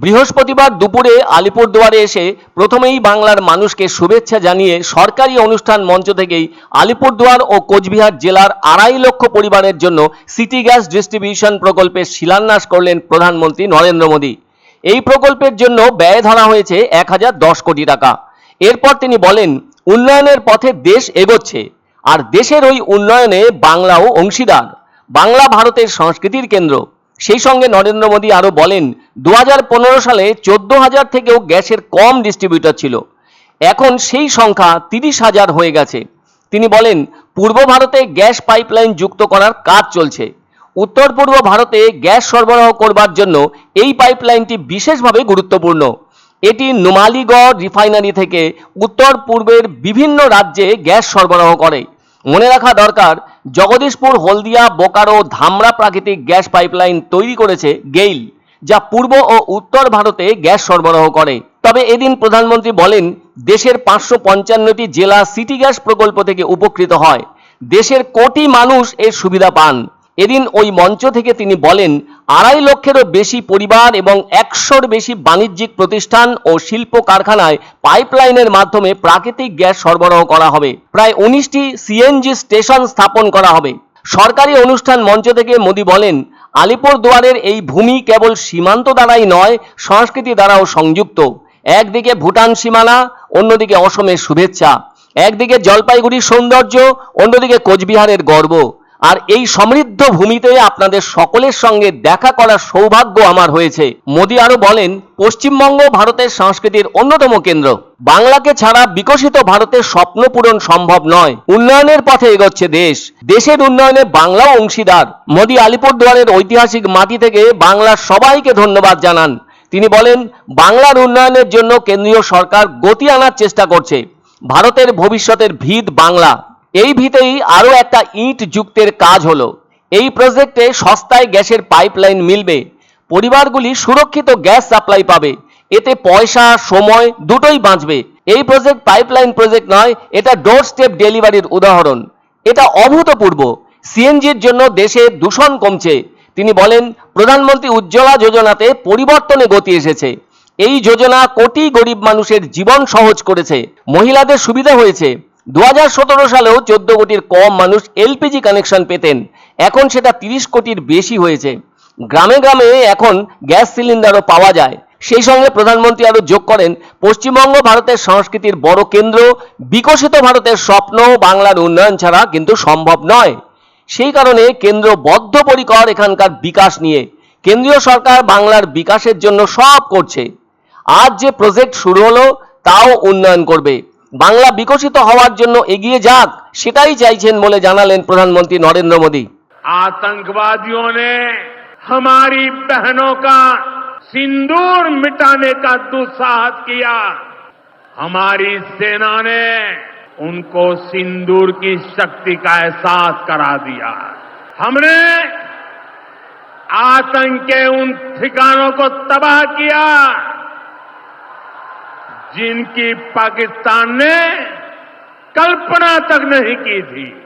বৃহস্পতিবার দুপুরে আলিপুরদুয়ারে এসে প্রথমেই বাংলার মানুষকে শুভেচ্ছা জানিয়ে সরকারি অনুষ্ঠান মঞ্চ থেকেই আলিপুরদুয়ার ও কোচবিহার জেলার আড়াই লক্ষ পরিবারের জন্য সিটি গ্যাস ডিস্ট্রিবিউশন প্রকল্পের শিলান্যাস করলেন প্রধানমন্ত্রী নরেন্দ্র মোদী। এই প্রকল্পের জন্য ব্যয় ধরা হয়েছে এক হাজার দশ কোটি টাকা। এরপর তিনি বলেন, উন্নয়নের পথে দেশ এগোচ্ছে, আর দেশের ওই উন্নয়নে বাংলাও অংশীদার। বাংলা ভারতের সংস্কৃতির কেন্দ্র। সেই সঙ্গে নরেন্দ্র মোদী আরও বলেন দু হাজার পনেরো সালে চোদ্দ হাজার থেকেও গ্যাসের কম ডিস্ট্রিবিউটর ছিল। এখন সেই সংখ্যা তিরিশ হাজার হয়ে গেছে। তিনি বলেন, পূর্ব ভারতে গ্যাস পাইপলাইন যুক্ত করার কাজ চলছে। উত্তর পূর্ব ভারতে গ্যাস সরবরাহ করবার জন্য এই পাইপলাইনটি বিশেষভাবে গুরুত্বপূর্ণ। এটি নুমালিগড় রিফাইনারি থেকে উত্তর পূর্বের বিভিন্ন রাজ্যে গ্যাস সরবরাহ করে। মনে রাখা দরকার, জগদীশপুর, হলদিয়া, বোকারো, ধামরা প্রাকৃতিক গ্যাস পাইপলাইন তৈরি করেছে গেইল, যা পূর্ব ও উত্তর ভারতে গ্যাস সরবরাহ করে। তবে এদিন প্রধানমন্ত্রী বলেন, দেশের পাঁচশো পঞ্চান্নটি জেলা সিটি গ্যাস প্রকল্প থেকে উপকৃত হয়। দেশের কোটি মানুষ এর সুবিধা পান। এদিন ওই মঞ্চ থেকে তিনি বলেন, আড়াই লক্ষেরও বেশি পরিবার এবং একশোর বেশি বাণিজ্যিক প্রতিষ্ঠান ও শিল্প কারখানায় পাইপলাইনের মাধ্যমে প্রাকৃতিক গ্যাস সরবরাহ করা হবে। প্রায় উনিশটি সিএনজি স্টেশন স্থাপন করা হবে। সরকারি অনুষ্ঠান মঞ্চ থেকে মোদী বলেন আলিপুর দুয়ারের এই ভূমি কেবল সীমান্ত দ্বারাই নয়, সংস্কৃতি দ্বারাও সংযুক্ত। একদিকে ভুটান সীমানা, অন্যদিকে অসমের শুভেচ্ছা। একদিকে জলপাইগুড়ির সৌন্দর্য, অন্যদিকে কোচবিহারের গর্ব। আর এই সমৃদ্ধ ভূমিতে আপনাদের সকলের সঙ্গে দেখা করার সৌভাগ্য আমার হয়েছে। মোদী আরও বলেন, পশ্চিমবঙ্গ ভারতের সংস্কৃতির অন্যতম কেন্দ্র। বাংলাকে ছাড়া বিকশিত ভারতের স্বপ্ন পূরণ সম্ভব নয়। উন্নয়নের পথে এগোচ্ছে দেশ। দেশের উন্নয়নে বাংলাও অংশীদার। মোদী আলিপুরদুয়ারের ঐতিহাসিক মাটি থেকে বাংলার সবাইকে ধন্যবাদ জানান। তিনি বলেন, বাংলার উন্নয়নের জন্য কেন্দ্রীয় সরকার গতি আনার চেষ্টা করছে। ভারতের ভবিষ্যতের ভিত বাংলা। এই ভিতেই আরও একটা ইট যুক্তের কাজ হলো। এই প্রজেক্টে সস্তায় গ্যাসের পাইপলাইন মিলবে। পরিবারগুলি সুরক্ষিত গ্যাস সাপ্লাই পাবে। এতে পয়সা, সময় দুটোই বাঁচবে। এই প্রজেক্ট পাইপলাইন প্রজেক্ট নয়, এটা ডোর স্টেপ ডেলিভারির উদাহরণ। এটা অভূতপূর্ব। সিএনজির জন্য দেশে দূষণ কমছে। তিনি বলেন, প্রধানমন্ত্রী উজ্জ্বলা যোজনাতে পরিবর্তনে গতি এসেছে। এই যোজনা কোটি গরিব মানুষের জীবন সহজ করেছে। মহিলাদের সুবিধা হয়েছে। দু হাজার সতেরো সালেও চোদ্দ কোটির কম মানুষ এলপিজি কানেকশন পেতেন। এখন সেটা তিরিশ কোটির বেশি হয়েছে। গ্রামে গ্রামে এখন গ্যাস সিলিন্ডারও পাওয়া যায়। সেই সঙ্গে প্রধানমন্ত্রী আরও যোগ করেন, পশ্চিমবঙ্গ ভারতের সংস্কৃতির বড় কেন্দ্র। বিকশিত ভারতের স্বপ্ন বাংলার উন্নয়ন ছাড়া কিন্তু সম্ভব নয়। সেই কারণে কেন্দ্র বদ্ধপরিকর এখানকার বিকাশ নিয়ে কেন্দ্রীয় সরকার বাংলার বিকাশের জন্য সব করছে। আজ যে প্রজেক্ট শুরু হলো, তাও উন্নয়ন করবে। বাংলা বিকশিত হওয়ার জন্য এগিয়ে যাক সেটাই চাইছেন বলে জানালেন প্রধানমন্ত্রী নরেন্দ্র মোদী आतंकवादियों ने हमारी बहनों का सिंदूर मिटाने का दुस्साहस किया हमारी सेना ने उनको सिंदूर की शक्ति का एहसास करा दिया हमने आतंक के उन ठिकानों को तबाह किया जिनकी पाकिस्तान ने कल्पना तक नहीं की थी।